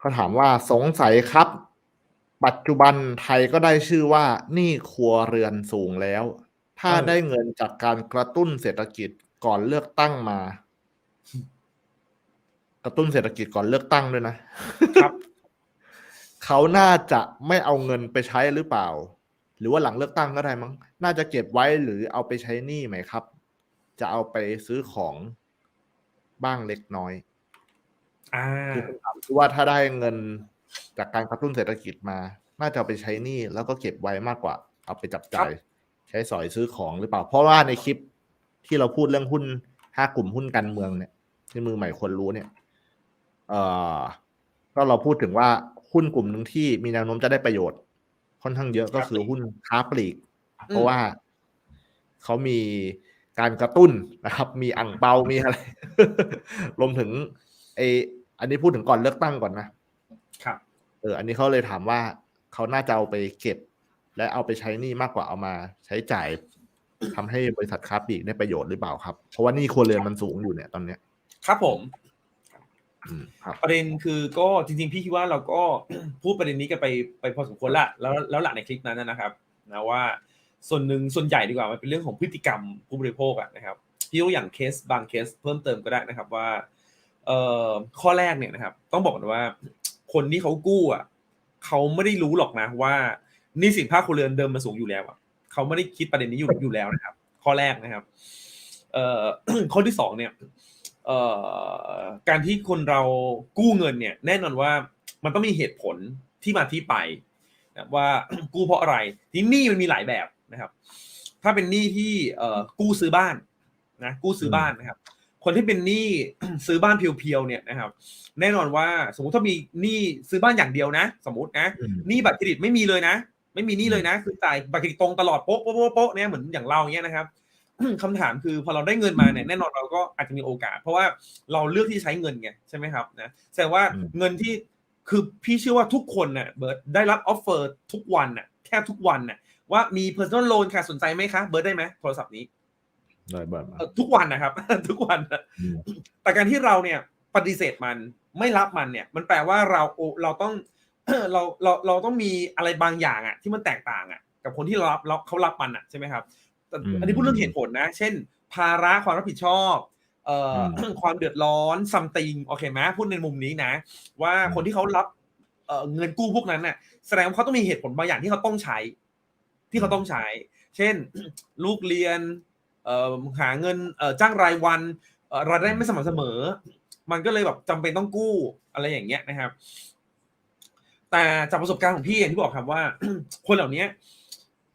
เขาถามว่าสงสัยครับ ปัจจุบันไทยก็ได้ชื่อว่าหนี้ครัวเรือนสูงแล้ว ถ้าเออได้เงินจากการกระตุ้นเศรษฐกิจก่อนเลือกตั้งมา กระตุ้นเศรษฐกิจก่อนเลือกตั้งด้วยนะครับเขาน่าจะไม่เอาเงินไปใช้หรือเปล่า หรือว่าหลังเลือกตั้งก็ได้มั้ง น่าจะเก็บไว้หรือเอาไปใช้หนี้ไหมครับ จะเอาไปซื้อของบ้างเล็กน้อยอ่า คือคำถามคือว่าถ้าได้เงินจากการกระตุ้นเศรษฐกิจมา น่าจะเอาไปใช้หนี้แล้วก็เก็บไว้มากกว่า เอาไปจับจ่ายใช้สอยซื้อของหรือเปล่า เพราะว่าในคลิปที่เราพูดเรื่องหุ้นห้ากลุ่มหุ้นการเมืองเนี่ยที่มือใหม่ควรรู้เนี่ย เอ่อ ก็เราพูดถึงว่าหุ้นกลุ่มหนึ่งที่มีแนวโน้มจะได้ประโยชน์ ค่อนข้างเยอะก็คือหุ้นค้าปลีก เพราะว่าเขามีการกระตุ้นนะครับ มีอ่างเปา มีอะไร รวมถึงไอ อันนี้พูดถึงก่อนเลือกตั้งก่อนนะครับ เออ อันนี้เขาเลยถามว่าเขาน่าจะเอาไปเก็บ และเอาไปใช้หนี้มากกว่าเอามาใช้จ่ายทำให้บริษัทค้าปลีกได้ประโยชน์หรือเปล่าครับ เพราะว่าหนี้ครัวเรือนมันสูงอยู่เนี่ยตอนเนี้ย ครับผมอืมครับประเด็นคือก็จริงๆ พี่คิดว่าเราก็พูดประเด็นนี้กันไปไปพอสมควรละแล้วแล้วหลังในคลิปนั้นนะครับนะว่าส่วนหนึ่งส่วนใหญ่ดีกว่ามันเป็นเรื่องของพฤติกรรมผู้บริโภคอะนะครับพี่ยกอย่างเคสบางเคสเพิ่มเติมก็ได้นะครับว่าเอ่อ ข้อแรกเนี่ยนะครับ ต้องบอกก่อนว่า คนที่เขากู้อะเขาไม่ได้รู้หรอกนะว่านี่สินภาคครัวเรือนเดิมมันสูงอยู่แล้วอะเขาไม่ได้คิดประเด็นนี้อยู่อยู่แล้วนะครับ ข้อแรกนะครับ เอ่อข้อที่สองเนี่ย เอ่อการที่คนเรากู้เงินเนี่ย แน่นอนว่ามันต้องมีเหตุผลที่มาที่ไปนะว่ากู้เพราะอะไร ที่หนี้มันมีหลายแบบนะครับ ถ้าเป็นหนี้ที่เอ่อกู้ซื้อบ้านนะกู้ซื้อบ้านนะครับ คนที่เป็นหนี้ซื้อบ้านเพียวๆเนี่ยนะครับ แน่นอนว่าสมมุติถ้ามีหนี้ซื้อบ้านอย่างเดียวนะ สมมตินะอืมหนี้บัตรเครดิตไม่มีเลยนะ ไม่มีหนี้เลยนะ คือจ่ายบัตรเครดิตตรงตลอดโป๊ะโป๊ะโป๊ะโป๊ะเนี่ยเหมือนอย่างเราอย่างเงี้ยนะครับคำถามคือพอเราได้เงินมาเนี่ยแน่นอนเราก็อาจจะมีโอกาส เพราะว่าเราเลือกที่จะใช้เงินไงใช่ไหมครับนะแสดงว่าอืมเงินที่คือพี่เชื่อว่าทุกคนน่ะเบิร์ดได้รับออฟเฟอร์ทุกวันน่ะแทบทุกวันน่ะว่ามี personal loan ค่ะสนใจไหมคะ เบิร์ดได้ไหมโทรศัพท์นี้ ได้แบบเอ่อทุกวันนะครับ ทุกวันน่ะอืมแต่การที่เราเนี่ยปฏิเสธมันไม่รับมันเนี่ย มันแปลว่าเราโอเราต้องเราเราเราต้องมีอะไรบางอย่างอะ ที่มันแตกต่างอะ กับคนที่เรารับเราเขารับมันอะใช่ไหมครับแต่อันนี้พูดเรื่องเหตุผลนะ เช่น ภาระความรับผิดชอบ เอ่ออความเดือดร้อนซัมติงโอเคไหมพูดในมุมนี้นะ ว่าคนที่เขารับเอ่อเงินกู้พวกนั้นน่ะแสดงว่าเขาต้องมีเหตุผลบางอย่างที่เขาต้องใช้ ที่เขาต้องใช้ เช่น ลูกเรียนเอ่อ หาเงินจ้างรายวันรายได้ไม่สม่ำเสมอ มันก็เลยแบบจำเป็นต้องกู้อะไรอย่างเงี้ยนะครับ แต่จากประสบการณ์ของพี่อย่างที่บอกครับว่า คนเหล่านี้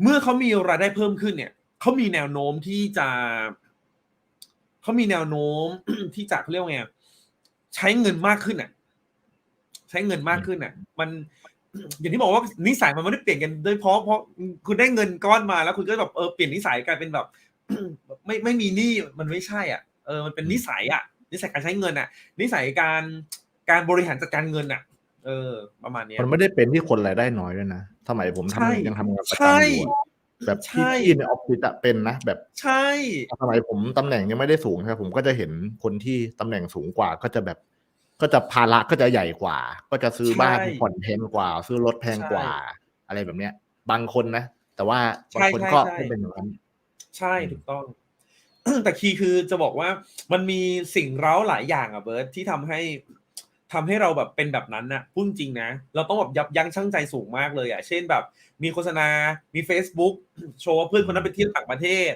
เมื่อเขามีรายได้เพิ่มขึ้นเนี่ยเขามีแนวโน้มที่จะเขามีแนวโน้มที่จะเขาเรียกว่าไงใช้เงินมากขึ้นอะ ใช้เงินมากขึ้นอะ มันอย่างที่บอกว่านิสัยมันไม่ได้เปลี่ยนกันโดยเพราะเพราะคุณได้เงินก้อนมาแล้วคุณก็แบบเออเปลี่ยนนิสัยกลายเป็นแบบ ไม่ไม่มีหนี้มันไม่ใช่อะเออมันเป็นนิสัยอะ นิสัยการใช้เงินอะ นิสัยการการบริหารจัดการเงินอะ เออ ประมาณเนี้ยมันไม่ได้เป็นที่คนรายได้น้อยด้วยนะสมัยผมใช่ทำยังทำงานประใช่จำอยู่อะแบบพี่ใช่ที่ในออฟฟิศอะเป็นนะแบบใช่สมัยผมตำแหน่งยังไม่ได้สูงใช่ไหมผมก็จะเห็นคนที่ตำแหน่งสูงกว่าก็จะแบบ ก็จะภาระก็จะใหญ่กว่า ก็จะซื้อบ้านใช่ผ่อนแพงกว่า ซื้อรถแพงกว่า อะไรแบบเนี้ย บางคนนะ แต่ว่าบางคนใช่ก็ใช่ไม่เป็นอย่างนั้น ใช่อืมถูกต้อง แต่คีย์คือจะบอกว่ามันมีสิ่งเร้าหลายอย่างอะเบิร์ตที่ทำให้ทำให้เราแบบเป็นแบบนั้นน่ะพูดจริงนะ เราต้องแบบยับยั้งชั่งใจสูงมากเลยอะ เช่นแบบ มีโฆษณา มี Facebook โชว์ว่าเพื่อนคนนั้นไปเที่ยวต่างประเทศ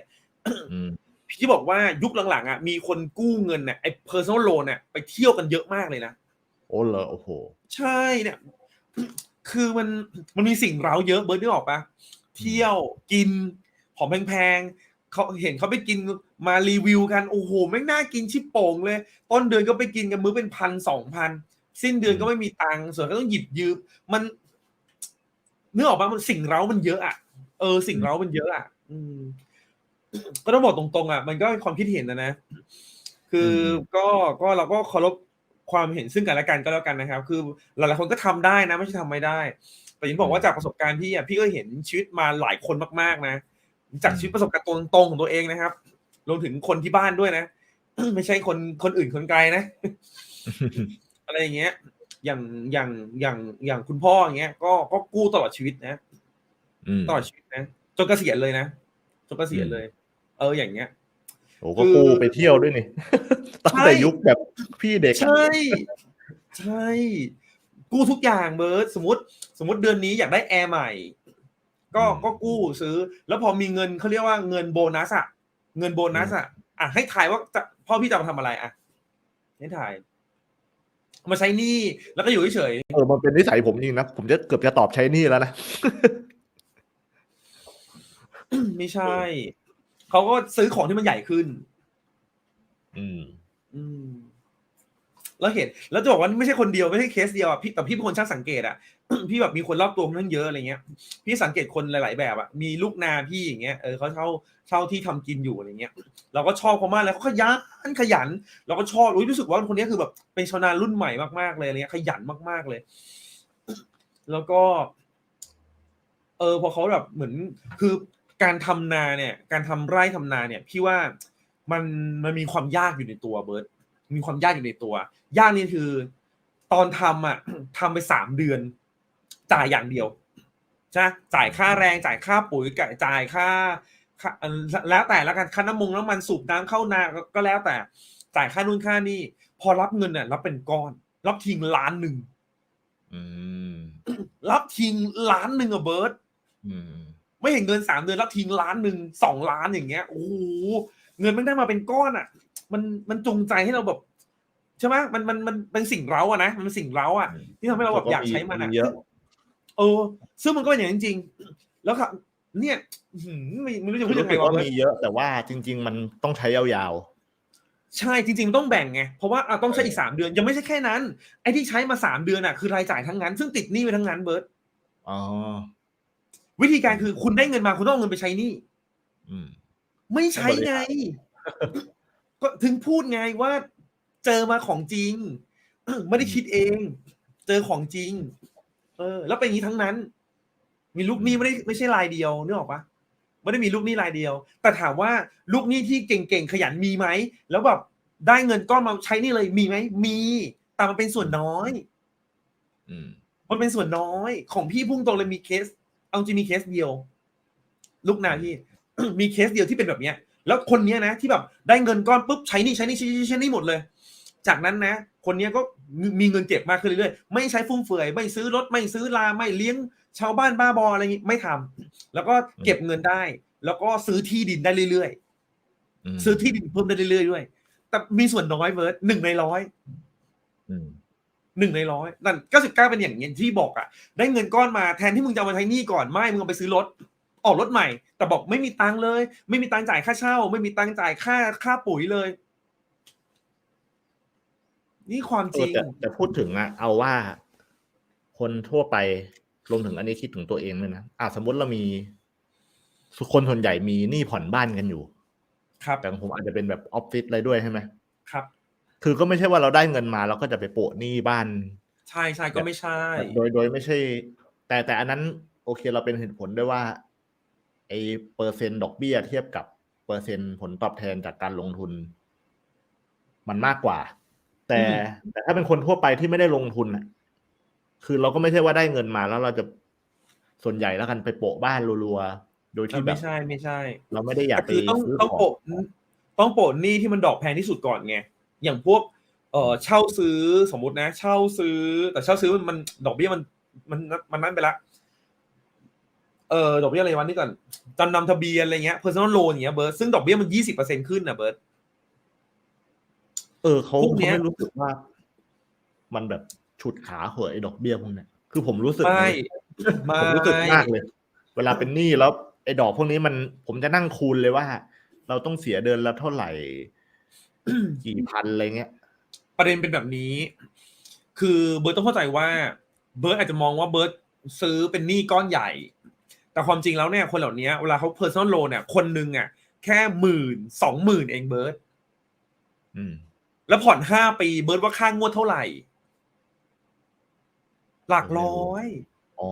อืมพี่บอกว่ายุคหลังๆอะมีคนกู้เงินเนี่ยไอ้ personal loan เนี่ยไปเที่ยวกันเยอะมากเลยนะโอ้เลยโอ้โหใช่เนี่ย คือมันมันมีสิ่งเร้าเยอะเบิร์ดนึกออกปะเที่ยวกินของแพงๆ เขาเห็นเขาไปกินมารีวิวกัน โอ้โหแม่งน่ากินชิบโป่งเลย ต้นเดือนก็ไปกินกันมื้อเป็นพันสองพันสิ้นเดือนก็ไม่มีตังค์ส่วนก็ต้องหยิบยืมมันนึกออกปะมันสิ่งเร้ามันเยอะอะเออสิ่งเร้ามันเยอะอะ อืม ก็ต้องบอกตรงๆ อะ มันก็เป็นความคิดเห็นนะนะ คืออมก็ก็เราก็เคารพความเห็นซึ่งกันและกันก็แล้วกันนะครับ คือหลายๆคนก็ทำได้นะ ไม่ใช่ทำไม่ได้ แต่อยินบอกว่าจากประสบการณ์พี่อะพี่ก็เห็นชีวิตมาหลายคนมากๆนะ จากชีวิตประสบการณ์ตรงๆของตัวเองนะครับรวมถึงคนที่บ้านด้วยนะ ไม่ใช่คนคนอื่นคนไกลนะ อะไรอย่างเงี้ย อย่างอย่างอย่างอย่างคุณพ่ออย่างเงี้ย ก็ก็กู้ตลอดชีวิตนะอืมตลอดชีวิตนะจนเกษียณเลยนะจนเกษียณอืมเลย เอออย่างเงี้ยโอ้ก็คือกูไปเที่ยวด้วยนี่ตั้งแต่ใช่ยุคแบบพี่เด็กอะใช่ใช่ กู้ทุกอย่างเบิร์ดสมมติ สมมติเดือนนี้อยากได้แอร์ใหม่ ก็ก็กู้ซื้อ แล้วพอมีเงินเขาเรียกว่าเงินโบนัสอะเงินโบนัสอะอะให้ถ่ายว่าจะพ่อพี่จะเอามาทำอะไรอะให้ถ่ายเอามาใช้หนี้แล้วก็อยู่เฉยเออมันเป็นนิสัยผมจริงนะผมจะเกือบจะตอบใช้หนี่แล้วนะๆไม่ใช่ เขาก็ซื้อของที่มันใหญ่ขึ้น อืม อืม แล้วเห็นแล้วจะบอกว่าไม่ใช่คนเดียวไม่ใช่เคสเดียวอะพี่แต่พี่เป็นคนช่างสังเกตอะพี่แบบมีคนรอบตัวค่อนข้างเยอะอะไรเงี้ย พี่สังเกตคนหลาย ๆ แบบอะมีลูกนาพี่อย่างเงี้ยเออเขาเช่าเช่าที่ทำกินอยู่อะไรเงี้ย เราก็ชอบเขามากเลยเขาขยันขยัน เราก็ชอบรู้สึกว่าคนนี้คือแบบเป็นชาวนารุ่นใหม่มากๆเลยอะไรเงี้ยขยันมาก ๆเลย แล้วก็ เออพอเขาแบบเหมือนคือการทำนาเนี่ย การทำไร่ทำนาเนี่ย พี่ว่ามันมันมีความยากอยู่ในตัวเบิร์ต มีความยากอยู่ในตัว ยากนี่คือ ตอนทำอะทำไปสามเดือน จ่ายอย่างเดียวใช่ไหมจ่ายค่าแรงจ่ายค่าปุ๋ยจ่ายค่าค่าเอ่อแล้วแต่ละกันค่าน้ำมงน้ำมันสูบน้ำเข้านาก็ก็แล้วแต่ จ่ายค่านู่นค่านี่ พอรับเงินเนี่ยรับเป็นก้อน รับทิ้งล้านหนึ่งอืมรับทิ้งล้านหนึ่งอะเบิร์ตอืมไม่เห็นเงินสามเดือนรับทิ้งล้านหนึ่งสองล้านอย่างเงี้ยโอ้โห เงินมันได้มาเป็นก้อนอะ มันมันจูงใจให้เราแบบใช่ไหมมันมันมันเป็นสิ่งเร้าอะนะมันเป็นสิ่งเร้าอะที่ทำให้เราแบบอยากใช้มันอะเยอะเออ ซึ่งมันก็เป็นอย่างนั้นจริงๆแล้วครับเนี่ยอื้อหือไม่ไม่รู้จะพูดรู้ยังไงสึกวะว่าเบิร์ตมีเยอะแต่ว่าจริง ๆ มันต้องใช้ยาวใช่จริง ๆ ต้องแบ่งไง เพราะว่าอะต้องใช้อีกสามเดือน ยังไม่ใช่แค่นั้น ไอ้ที่ใช้มาสามเดือนอะคือรายจ่ายทั้งนั้น ซึ่งติดหนี้ไปทั้งนั้นเบิร์ตๆอ๋อวิธีการคือคุณได้เงินมาคุณต้องเอาเงินไปใช้หนี้อืม ไม่ใช้ไง ก็ถึงพูดไงว่าเจอมาของจริง ไม่ได้คิดเอง เจอของจริง เออ แล้วเป็นอย่างนี้ทั้งนั้น มีลูกหนี้ไม่ได้ไม่ใช่รายเดียวนึกออกปะไม่ได้มีลูกหนี้รายเดียว แต่ถามว่าลูกหนี้ที่เก่งๆขยันมีไหมแล้วแบบได้เงินก้อนมาใช้หนี่เลยมีไหมมี แต่มันเป็นส่วนน้อย อืมมันเป็นส่วนน้อย ของพี่พุ่งตรงเลยมีเคส เอาจริงมีเคสเดียว ลูกนาพี่ มีเคสเดียวที่เป็นแบบเนี้ย แล้วคนเนี้ยนะที่แบบได้เงินก้อนปุ๊บใช้หนี่ใช้หนี่ใช้หนี่ใช้หนี่หมดเลย จากนั้นนะ คนเนี้ยก็มีเงินเก็บมากขึ้นเรื่อยๆไม่ใช้ฟุ่มเฟือยไม่ซื้อรถไม่ซื้อลาไม่เลี้ยงชาวบ้านบ้าบออะไรอย่างงี้ไม่ทำแล้วก็เก็บเงินได้ แล้วก็ซื้อที่ดินได้เรื่อยอืมๆซื้อที่ดินเพิ่มได้เรื่อยๆด้วย แต่มีส่วนน้อยเวิร์ดหนึ่งในร้อยอืมหนึ่งในร้อยแต่เก้าสิบเก้าเป็นอย่างเงี้ยที่บอกอะได้เงินก้อนมาแทนที่มึงจะเอามาใช้หนี้ก่อนไม่มึงเอาไปซื้อรถ ออกรถใหม่ แต่บอกไม่มีตังค์เลย ไม่มีตังค์จ่ายค่าเช่า ไม่มีตังค์จ่ายค่าค่าปุ๋ยเลย นี่ความเอจอริงแต่แต่พูดถึงอะเอาว่าคนทั่วไปรวมถึงอันนี้คิดถึงตัวเองเลยนะอะสมมติเรามีคนส่วนใหญ่มีหนี้ผ่อนบ้านกันอยู่ ครับ แต่ของผมอาจจะเป็นแบบออฟฟิศอะไรด้วยใช่ไหมครับ คือก็ไม่ใช่ว่าเราได้เงินมาเราก็จะไปโปะหนี้บ้าน ใช่ใช่ก็ไม่ใช่ โดยโดยไม่ใช่ แต่แต่อันนั้น โอเคเราเป็นเหตุผลด้วยว่า ไอเปอร์เซ็นต์ดอกเบี้ยเทียบกับเปอร์เซ็นต์ผลตอบแทนจากการลงทุน มันมากกว่า แต่อืมแต่ถ้าเป็นคนทั่วไปที่ไม่ได้ลงทุนอะคือเราก็ไม่ใช่ว่าได้เงินมาแล้วเราจะส่วนใหญ่แล้วกันไปโปะบ้านรัวๆ โดยเอที่อแบไม่บใช่ไม่ใช่ เราไม่ได้อยากแต่ไปคือต้องซื้อต้องของโปะต้องโปะหนี้ที่มันดอกแพงที่สุดก่อนไงอย่างพวก เอ่อเช่าซื้อสมมตินะ เช่าซื้อ แต่เช่าซื้อมันมันดอกเบี้ยมันมันมันนั่นไปละ เออดอกเบี้ยอะไรวันนี้ก่อนจำนำทะเบียนอะไรเงี้ย personal loan อย่างเงี้ยเบิร์ดซึ่งดอกเบี้ยมันยี่สิบเปอร์เซ็นขึ้นนะเบิร์ดเออเขาพวกเขาเนี้ยไม่รู้สึกว่า มันแบบฉุดขาเหอะไอ้ดอกเบี้ยพวกเนี้ยคือผมรู้สึกไม่นะไม่ผมรู้สึกมากเลย เวลาเป็นหนี้แล้วไอ้ดอกพวกนี้มัน ผมจะนั่งคูณเลยว่า เราต้องเสียเดือนละเท่าไหร่กี่พันอะไรเงี้ย ประเด็นเป็นแบบนี้ คือเบิร์ตต้องเข้าใจว่า เบิร์ตอาจจะมองว่าเบิร์ตซื้อเป็นหนี้ก้อนใหญ่ แต่ความจริงแล้วเนี่ยคนเหล่านี้เวลาเขา personal loan เนี่ยคนหนึ่งอะแค่หมื่นสองหมื่นเองเบิร์ตอืมแล้วผ่อนห้าปีเบิร์ตว่าค่างวดเท่าไหร่ หลักร้อย อ๋อ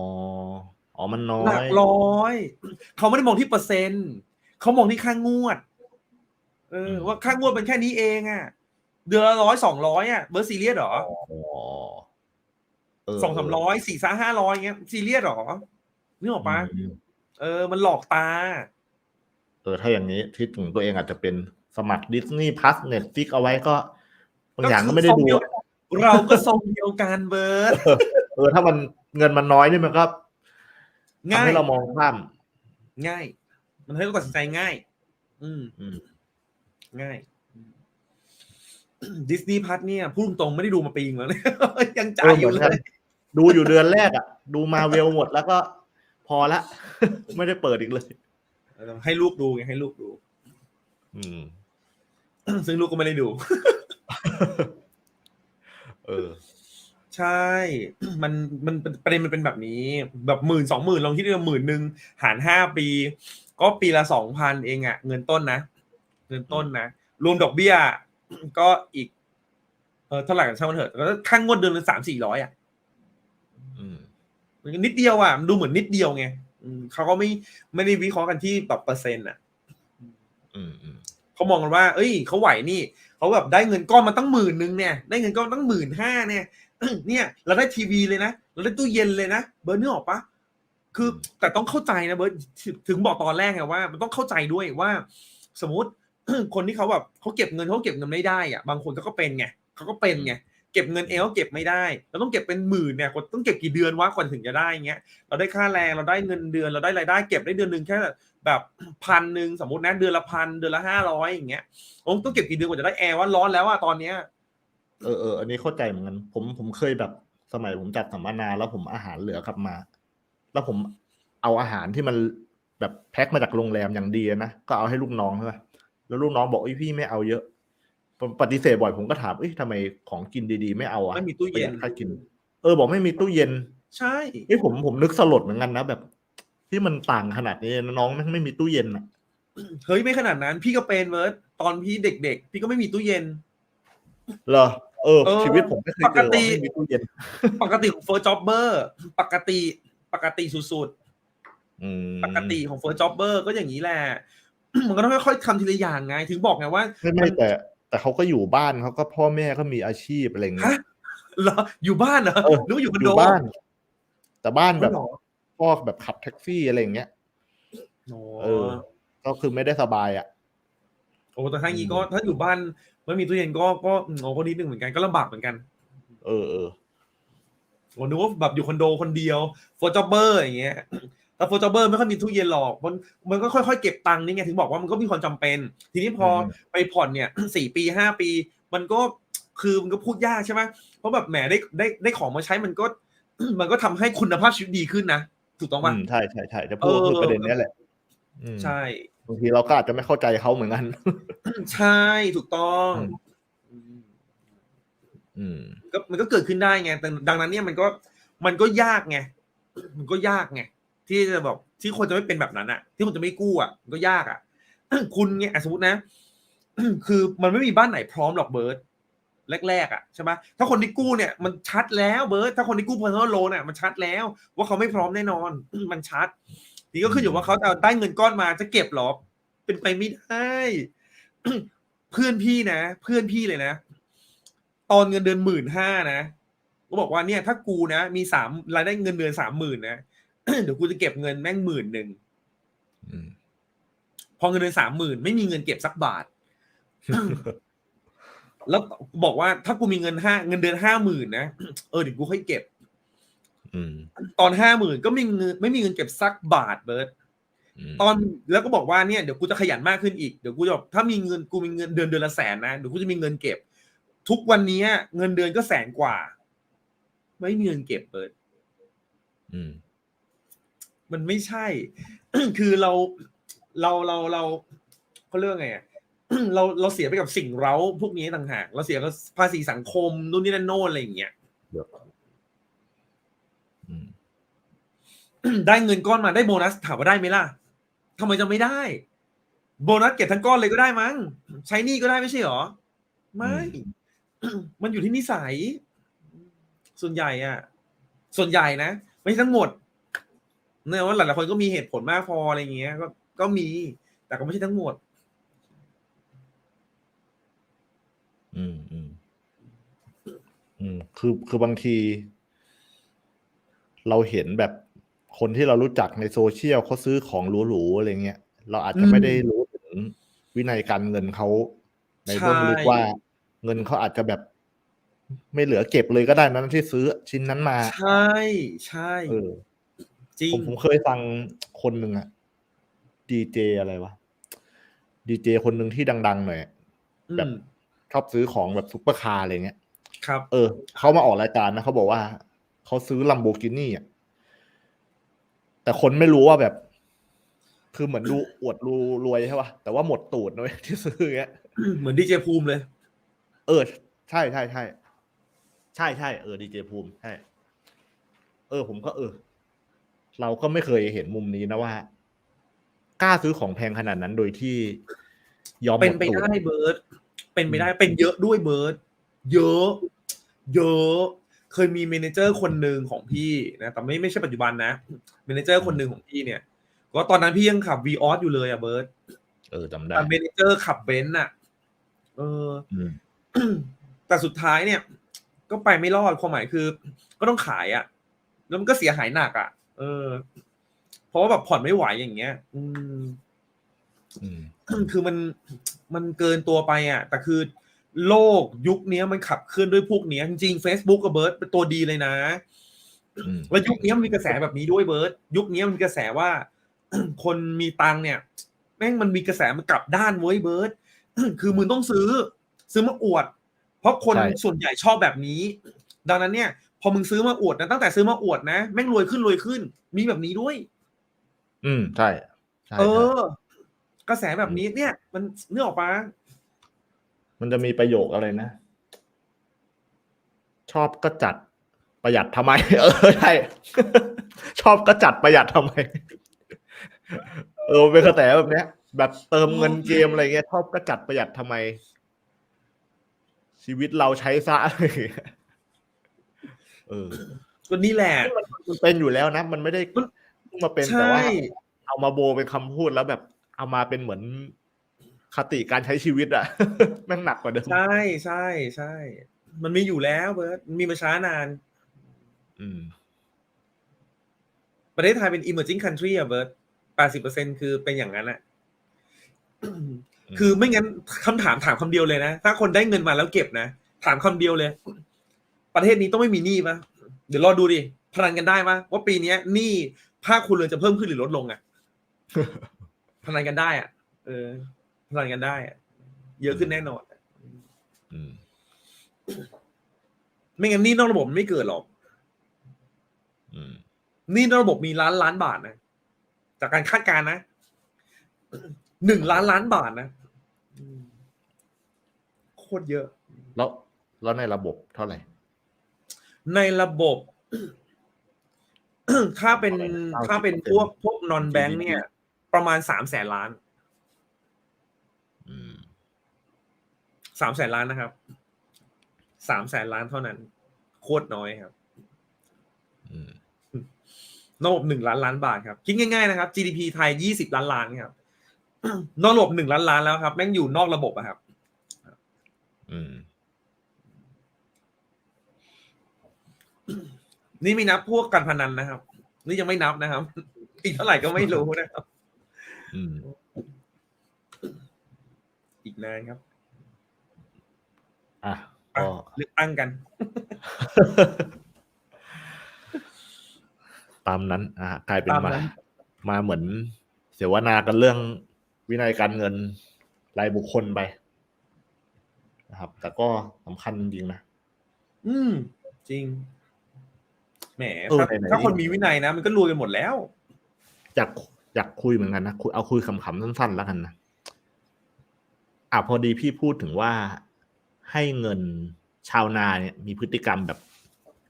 อ๋อ มันน้อหลัยกร้อย เขาไม่ได้มองที่เปอร์เซ็นต์ เขามองที่ค่างวด เออ ว่าค่างวดเป็นแค่นี้เองอะ เดือนละร้อยสองร้อยอะ เบิร์ตซีเรียสเหรออ๋อเสองสามร้อยสี่ซ่าห้าร้อยเงี้ยซีเรียสหรอ นึกออกปะอืมเออ มันหลอกตา เออ ถ้าอย่างนี้ที่ถึงตัวเองอาจจะเป็นสมัครดิสนีย์พัสเน็ตฟิกเอาไว้ก็บางอย่างก็ไม่ได้ดูอะเราก็ทรงเดียวกันเบิร์ดเออ ถ้ามันเงินมันน้อยนี่มันก็ทำง่ายให้เรามองข้าม ง่าย มันทำให้เราตัดสินใจง่ายอืมอืมง่ายดิสนีย์พัทเนี่ยพูดตรงๆไม่ได้ดูมาปีนึงแล้วเนี่ยยังจ่ายอยู่เลย ดูอยู่เดือนแรกอะ ดูมาเวลหมดแล้วก็ พอละ ไม่ได้เปิดอีกเลย ให้ลูกดูไงให้ลูกดู อืม ซึ่งลูกก็ไม่ได้ดู เออ ใช่ มันมันประเด็นมันเป็นแบบนี้ แบบหมื่นสองหมื่นลองคิดดูหมื่นหนึ่งหารห้าปี ก็ปีละสองพันเองอะเงินต้นนะ เงินต้นนะ รวมดอกเบี้ย ก็อีก เออเท่าไหร่กันช่างมันเถอะก็ข้างงวดเดือนละสามสี่ร้อยอะอืมมั นก็นิดเดียวอะมันดูเหมือนนิดเดียวไงอืมเขาก็ไม่ไม่ได้วิเคราะห์กันที่แบบเปอร์เซ็นต์อะอืมอืมเขามองกันว่า เอ้ยเขาไหวนี่เขาแบบได้เงินก้อนมาตั้งหมื่นหนึ่งเนี่ย ได้เงินก้อนตั้งหมื่นห้าเนี่ยเนี่ย เราได้ทีวีเลยนะเราได้ตู้เย็นเลยนะเบิร์ดนึกออกปะคือแต่ต้องเข้าใจนะเบิร์ดถึงถึงบอกตอนแรกไงว่า มันต้องเข้าใจด้วยว่า สมมติคนที่เขาแบบเขาเก็บเงินเขาเก็บเงินไม่ได้อะบางคนเขาก็เป็นไงเขาก็เป็นไง เก็บเงินเองก็เก็บไม่ได้ เราต้องเก็บเป็นหมื่นเนี่ยต้องเก็บกี่เดือนวะก่อนถึงจะได้เงี้ยเราได้ค่าแรงเราได้เงินเดือนเราได้รายได้เก็บได้เดือนหนึ่งแค่แบบพันหนึ่งสมมตินะเดือนละพันเดือนละห้าร้อยอย่างเงี้ยโอ้ต้องเก็บกี่เดือนกว่าจะได้แอร์ว่าร้อนแล้วอะตอนเนี้ยเออเอออันนี้เข้าใจเหมือนกันผมผมเคยแบบสมัยผมจัดสัมมนาแล้วผมอาหารเหลือกลับมา แล้วผมเอาอาหารที่มันแบบแพ็คมาจากโรงแรมอย่างดีนะก็เอาให้ลูกน้องใช่ไหมแล้วลูกน้องบอกไอ้พี่ไม่เอาเยอะ ปฏิเสธบ่อยผมก็ถามเอ้ยทำไมของกินดีๆ ไม่เอาอะไม่มีตู้เย็นประหดค่ากิน เออ บอกไม่มีตู้เย็น ใช่เอ้ยผมผมนึกสลดเหมือนกันนะแบบ ที่มันต่างขนาดนี้น้องแม่งไม่มีตู้เย็นอะเฮ้ยไม่ขนาดนั้น พี่ก็เป็นเวิร์ดตอนพี่เด็ก ๆ พี่ก็ไม่มีตู้เย็นเหรอเออเออชีวิตผมไม่เคยเจอปกติว่าไม่มีตู้เย็น ปกติของเฟิร์สจ็อบเบอร์ปกติปกติสุดอืมๆปกติของเฟิร์สจ็อบเบอร์ก็อย่างนี้แหละมันก็ต้องค่อยๆทำทีละอย่างไง ถึงบอกไงว่าไม่ไม่แต่ แต่เขาก็อยู่บ้านเขาก็พ่อแม่ก็มีอาชีพอะไรอย่างเงี้ฮะยเหรออยู่บ้านเหรอเออหรือว่าอยู่คอนอโดยู่บ้าน แต่บ้านแบบเหรอพ่อแบบขับแท็กซี่อะไรอย่างเงี้ยโอ้เออ ก็คือไม่ได้สบายอะ โอ้แต่ถ้างี้ก็อืมถ้าอยู่บ้านไม่มีตู้เย็นก็ก็อืมโอ้ก็นิดนึงเหมือนกันก็ลำบากเหมือนกัน เออเออผมนึกว่าแบบอยู่คอนโดคนเดียวโฟร์จ็อบเบอร์อย่างเงี้ย แต่โฟร์จ็อบเบอร์ไม่ค่อยมีตู้เย็นหรอกมันมันก็ค่อยๆเก็บตังค์นี่ไงถึงบอกว่ามันก็มีความจำเป็น ทีนี้พออมไปผ่อนเนี่ยสี่ปีห้าปี มันก็คือมันก็พูดยากใช่ไหมเพราะแบบแหมได้ได้ได้ของมาใช้มันก็ มันก็ทำให้คุณภาพชีวิตดีขึ้นนะถูกต้องอืป่ะมใช่ใช่ใช่จะพูดก็คือเออประเด็นเนี้ยแหละอืมใช่บางทีเราก็อาจจะไม่เข้าใจเขาเหมือนกัน ใช่ถูกต้องอืมอืมก็มันก็เกิดขึ้นได้ไงแต่ดังนั้นเนี่ยมันก็มันก็ยากไงมันก็ยากไง ที่จะแบบที่คนจะไม่เป็นแบบนั้นอะที่คนจะไม่กู้อะมันก็ยากอะคุณเนี่ยสมมตินะ คือมันไม่มีบ้านไหนพร้อมหรอกเบิร์ตแรกๆอะใช่ไหมถ้าคนที่กู้เนี่ยมันชัดแล้วเบิร์ตถ้าคนที่กู้ personal loan เนี่ยมันชัดแล้ว ว่าเขาไม่พร้อมแน่นอนมันชัดทีก็ขึ้นอยู่ว่าเขาจะได้เงินก้อนมาจะเก็บหรอเป็นไปไม่ได้เพื่อนพี่นะ เพื่อนพี่เลยนะ ตอนเงินเดือนหมื่นห้านะก็บอกว่าเนี่ย ถ้ากูนะ มีสามรายได้เงินเดือนสามหมื่นนะ เดี๋ยวกูจะเก็บเงินแม่งหมื่นหนึ่งอืมพอเงินเดือนสามหมื่นไม่มีเงินเก็บสักบาท แล้วบอกว่าถ้ากูมีเงินห้าเงินเดือนห้าหมื่นนะเออเดี๋ยวกูค่อยเก็บอืมตอนห้าหมื่นก็ไม่มีเงินไม่มีเงินเก็บสักบาทเบิร์ตอืมตอนแล้วก็บอกว่าเนี่ยเดี๋ยวกูจะขยันมากขึ้นอีกเดี๋ยวกูจะแบบถ้ามีเงินกูมีเงินเดือนเดือนละแสนนะเดี๋ยวกูจะมีเงินเก็บ ทุกวันนี้เงินเดือนก็แสนกว่า ไม่มีเงินเก็บเปิดอืม มันไม่ใช่ คือเราเราเราเราเขาเรียกว่าไงอะเราเราเสียไปกับสิ่งเร้าพวกนี้ต่างหากเราเสียกับภาษีสังคมนู่นนี่นั่นโน่นอะไรอย่างเงี้ยอืมได้เงินก้อนมาได้โบนัสถามว่าได้ไหมล่ะทำไมจะไม่ได้ โบนัสเก็บทั้งก้อนเลยก็ได้มั้งใช้หนี่ก็ได้ไม่ใช่หรอ ไม่ มันอยู่ที่นิสัย ส่วนใหญ่อะส่วนใหญ่นะ ไม่ใช่ทั้งหมด เนื่องว่าหลายๆคนก็มีเหตุผลมากพออะไรอย่างเงี้ย ก็ก็มี แต่ก็ไม่ใช่ทั้งหมด อืมอืมอืมคือคือบางที เราเห็นแบบคนที่เรารู้จักในโซเชียลเขาซื้อของหรูๆอะไรเงี้ยเราอาจจะไม่ได้รู้ถึงวินัยการเงินเขาในเบื้องลึกใช่ว่าเงินเขาอาจจะแบบไม่เหลือเก็บเลยก็ได้นั้นที่ซื้อชิ้นนั้นมา ใช่ ใช่เออ จริงผมผมเคยฟังคนหนึ่งอะดีเจอะไรวะดีเจคนหนึ่งที่ดัง ๆ หน่อยอืแบบมชอบซื้อของแบบซุปเปอร์คาร์อะไรเงี้ย ครับ เออเขามาออกรายการนะเขาบอกว่าเขาซื้อลัมโบกินี่อะแต่คนไม่รู้ว่าแบบ คือเหมือนดูอวดรูรวยใช่ป่ะแต่ว่าหมดตูดนะเว้ยที่ซื้ออย่างเงี้ยเหมือนดีเจภูมิเลย เออ ใช่ใช่ใช่ใช่ใช่เออดีเจภูมิใช่เออ ผมก็เออ เราก็ไม่เคยเห็นมุมนี้นะว่า กล้าซื้อของแพงขนาดนั้นโดยที่ยอมหมเป็นดไปตูดได้เบิร์ตเป็นไปได้อืมเป็นเยอะด้วยเบิร์ตเยอะ เยอะเคยมีเมเนเจอร์คนหนึ่งของพี่นะแต่ไม่ไม่ใช่ปัจจุบันนะเมเนเจอร์คนหนึ่งของพี่เนี่ยก็ตอนนั้นพี่ยังขับวีออสอยู่เลยอะเบิร์ตเออจำได้แต่เมเนเจอร์ขับเบนซ์อะเอออืมแต่สุดท้ายเนี่ย ก็ไปไม่รอดความหมายคือ ก็ต้องขายอะแล้วมันก็เสียหายหนักอะ เออ เพราะว่าแบบผ่อนไม่ไหวอย่างเงี้ยอืมอืมคือมันมันเกินตัวไปอะ แต่คือโลกยุคนี้มันขับเคลื่อนด้วยพวกเนี้ยจริงๆ Facebook กับเบิร์ดเป็นตัวดีเลยนะอืมแล้วยุคนี้มันมีกระแสแบบนี้ด้วยเบิร์ดยุคนี้มันมีกระแสว่า คนมีตังค์เนี่ยแม่งมันมีกระแสมันกลับด้านเว้ยเบิร์ดคือมึงต้องซื้อ ซื้อมาอวด เพราะคนใช่ส่วนใหญ่ชอบแบบนี้ ดังนั้นเนี่ย พอมึงซื้อมาอวดนะตั้งแต่ซื้อมาอวดนะแม่งรวยขึ้นรวยขึ้น มีแบบนี้ด้วย อืมใช่ใช่เอใช่อกระแสแบบนี้เนี่ย มันเนื้อออกปะมันจะมีประโยคอะไรนะ ชอบก็จัดประหยัดทำไม เออใช่ชอบก็จัดประหยัดทำไม เออเป็นกระแสแบบเนี้ย แบบเติมเงินเกมอะไรเงี้ยชอบก็จัดประหยัดทำไม ชีวิตเราใช้ซะอะไรอย่าง เงี้ยเออก็นี่แหละมันเป็นอยู่แล้วนะ มันไม่ได้เพิ่งมาเป็นแต่ใช่ว่าเอามาโบเป็นคำพูดแล้วแบบเอามาเป็นเหมือนคติการใช้ชีวิตอะแม่งหนักกว่าเดิมใช่ใช่ใช่มันมีอยู่แล้วเบิร์ตมันมีมาช้านาน อืม ประเทศไทยเป็น emerging country อะเบิร์ตแปดสิบเปอร์เซ็นคือเป็นอย่างนั้นอะคือไม่งั้นคำถามถามคำเดียวเลยนะ ถ้าคนได้เงินมาแล้วเก็บนะ ถามคำเดียวเลย ประเทศนี้ต้องไม่มีหนี้ปะเดี๋ยวรอดูดิพนันกันได้ปะว่าปีเนี้ยหนี้ภาคคุณเรือนจะเพิ่มขึ้นหรือลดลงอะพนันกันได้อะเออพนันกันได้อะเยอะขึ้นแน่นอนอืมไม่งั้นหนี้นอกระบบมันไม่เกิดหรอกอืมหนี่นอกระบบมีล้านล้านบาทนะจากการคาดการณ์นะหนึ่งล้านล้านบาทนะอืมโคตรเยอะ แล้วแล้วในระบบเท่าไหร่ ในระบบ ถ้าเป็นเท่าไหร่ถ้าเป็นพวกพวกนอนแบงค์เนี่ย ประมาณสามแสนล้านอืมสามแสนล้านนะครับสามแสนล้านเท่านั้น โคตรน้อยครับอืมนอกระบบหนึ่งล้านล้านบาทครับคิดง่ายๆนะครับ GDP ไทยยี่สิบล้านล้านครับนอกระบบหนึ่งล้านล้านแล้วครับแม่งอยู่นอกระบบอะครับ อืม นี่ไม่นับพวกการพนันนะครับ นี่ยังไม่นับนะครับ อีกเท่าไหร่ก็ไม่รู้นะครับอืมอีกนานครับอะอะก็เลือกตั้งกัน ตามนั้นอะกลายเป็นตามมานั้นมาเหมือน เสวนากันเรื่องวินัยการเงินรายบุคคลไปนะครับ แต่ก็สำคัญจริงๆนะ อืม จริง แหมเออถ้าไหนๆถ้าคนมีวินัยนะ มันก็รวยกันหมดแล้วอยากอยากคุยเหมือนกันนะคุยเอาคุยขำๆสั้นๆแล้วกันนะอะพอดีพี่พูดถึงว่าให้เงินชาวนาเนี่ย มีพฤติกรรมแบบ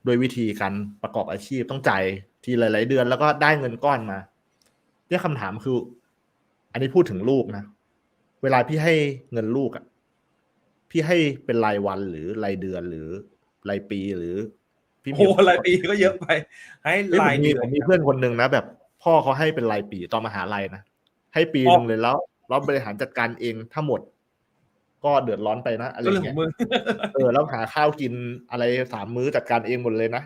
โดยวิธีการประกอบอาชีพต้องจ่ายทีหลาย ๆ เดือนแล้วก็ได้เงินก้อนมาเนี่ยคำถามคือ อันนี้พูดถึงลูกนะ เวลาพี่ให้เงินลูกอะพี่ให้เป็นรายวันหรือรายเดือนหรือรายปีหรือ พี่โอ้โหรายปีก็เยอะไป ให้เฮ้ยรายผมมีเดือผนมมีเพื่อนคนหนึ่งนะแบบ พ่อเขาให้เป็นรายปีตอนมหาลัยนะให้ปีหนึ่งเลยแล้วแล้วบริหารจัดการเองทั้งหมด ก็เดือดร้อนไปนะอะไรก็เรื่องขเงี้อยงมึงเออแล้วหาข้าวกินอะไรสามมื้อจัดการเองหมดเลยนะ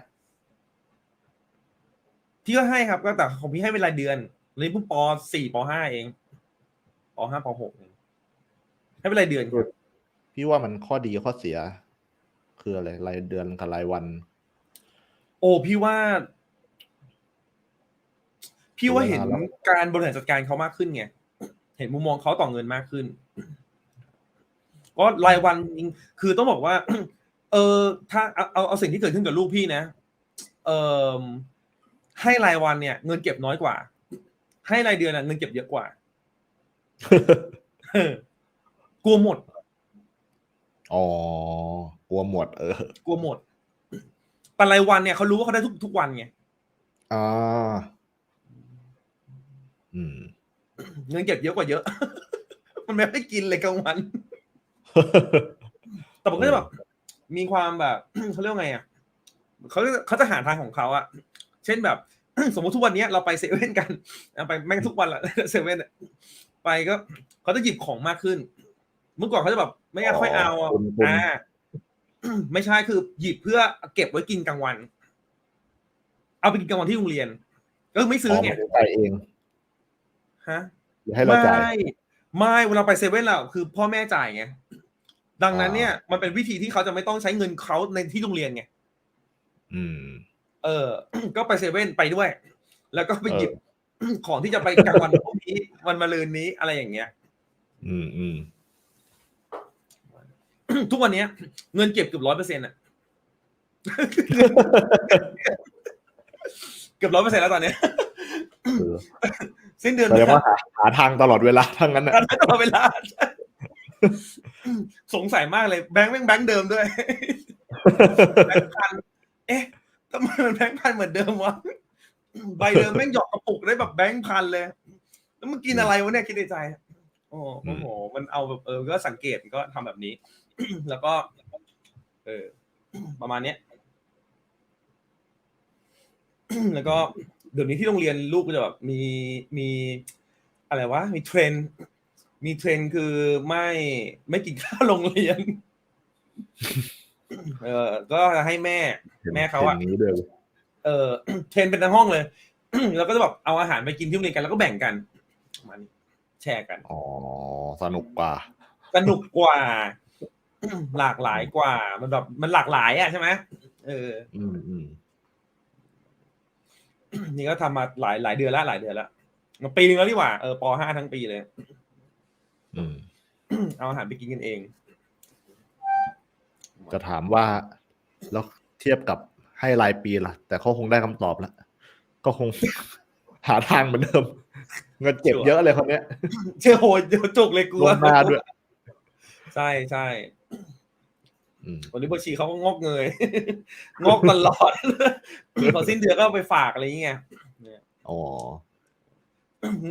พี่ก็ให้ครับก็แต่ของพี่ให้เป็นรายเดือนเลยเพิ่งปสี่ปห้าเองปห้าปหกเองให้เป็นรายเดือนครับพี่ว่ามันข้อดีข้อเสีย คืออะไรรายเดือนกับรายวัน โอ้พี่ว่า พี่ว่าเห็นเวลาเราการบริหารจัดการเขามากขึ้นไงเห็นมุมมองเขาต่อเงินมากขึ้น ก็รายวันจริงคือต้องบอกว่า เออ ถ้าเอาเอาเอาสิ่งที่เกิดขึ้นกับลูกพี่นะเออให้รายวันเนี่ย เงินเก็บน้อยกว่า ให้รายเดือนอะเงินเก็บเยอะกว่าเออกลัวหมด อ๋อกลัวหมด เออกลัวหมด แต่รายวันเนี่ยเขารู้ว่าเขาได้ทุกทุกวันไงอ่าอืมเงินเก็บเยอะกว่าเยอะ มันไม่ได้กินเลยกลางวัน แต่ผมก็จะแบบมีความแบบเขาเรียกว่าไงอะเขาเขาจะหาทางของเขาอะเช่นแบบ สมมติทุกวันเนี้ยเราไปเซเว่นกันเอาไปแม่งทุกวันละเซเว่นอะไปก็เขาจะหยิบของมากขึ้น เมื่อก่อนเขาจะแบบ ไม่อ๋อค่อยเอาอะตุนตุนอ่า ไม่ใช่คือหยิบเพื่อเก็บไว้กินกลางวัน เอาไปกินกลางวันที่โรงเรียน ก็ไม่ซื้อไงไม่ได้จ่ายเองฮะหรือให้เราจ่ายไม่ไม่เวลาไปเซเว่นเราคือพ่อแม่จ่ายไงดังนั้นเนี่ย มันเป็นวิธีที่เขาจะไม่ต้องใช้เงินเขาในที่โรงเรียนไงอืม เออ ก็ไปเซเว่นไปด้วย แล้วก็ไปหยิบของที่จะไปกลางวันพรุ่งนี้วันมะรืนนี้อะไรอย่างเงี้ย อืมอืม ทุกวันเนี้ย เงินเก็บเกือบร้อยเปอร์เซ็นต์อะเกือบร้อยเปอร์เซ็นต์แล้วตอนเนี้ยคือสิ้นเดือนแสดงว่าหาหาทางตลอดเวลาทั้งนั้นนะตลอดเวลา สงสัยมากเลยแบงค์แม่งแบงค์เดิมด้วยแบงค์พันเอ๊ะทำไมมันแบงค์พันเหมือนเดิมวะใบเดิมแม่งหยอกกระปุกได้แบบแบงค์พันเลย แล้วมึงกินอะไรวะเนี่ยคิดในใจ โอ้โอ้โห มันเอาแบบเออก็สังเกตก็ทำแบบนี้ แล้วก็ เออ ประมาณเนี้ยแล้วก็เดี๋ยวนี้ที่โรงเรียนลูกก็จะแบบมีมีอะไรวะมีเทรนด์มีเทรนด์คือไม่ไม่กินข้าวโรงเรียน เออก็ให้แม่ แม่เขาอะห็นนี้ด้วยเออเทรนเป็นทั้งห้องเลย แล้วก็จะแบบเอาอาหารไปกินที่โรงเรียนกันแล้วก็แบ่งกันประมาณนี้ แชร์กัน อ๋อ สนุกกว่า สนุกกว่า หลากหลายกว่า มันแบบมันหลากหลายอะใช่ไหมเออ อืมอืมนี่ก็ทำมาหลายหลายเดือนแล้วหลายเดือนแล้วปีนึงแล้วนี่หว่าเออปห้าทั้งปีเลย อืมเอาอาหารไปกินกันเอง จะถามว่าแล้วเทียบกับให้รายปีล่ะ แต่เขาคงได้คำตอบแล้วก็คง หาทางเหมือนเดิม เงินเก็บเยอะเลยคนเนี้ยเชื่อโหดเดี๋ยวจุกเลยกูลวงหน้าด้วย ใช่ใช่อืมวันนี้บัญชีเขาก็งอกเงย งอกตลอดพอสิ้นเดือนก็เอาไปฝากอะไรอย่างเงี้ยอ๋อ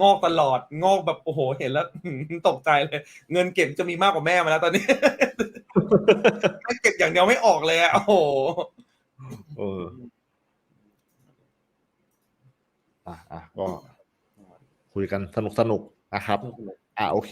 งอกตลอด งอกแบบโอ้โห เห็นแล้วตกใจเลย เงินเก็บจะมีมากกว่าแม่มาแล้วตอนนี้ไม่เก็บอย่างเดียวไม่ออกเลยอะโอ้โห เอออะอะก็คุยกันสนุกสนุกๆนะครับ อะโอเค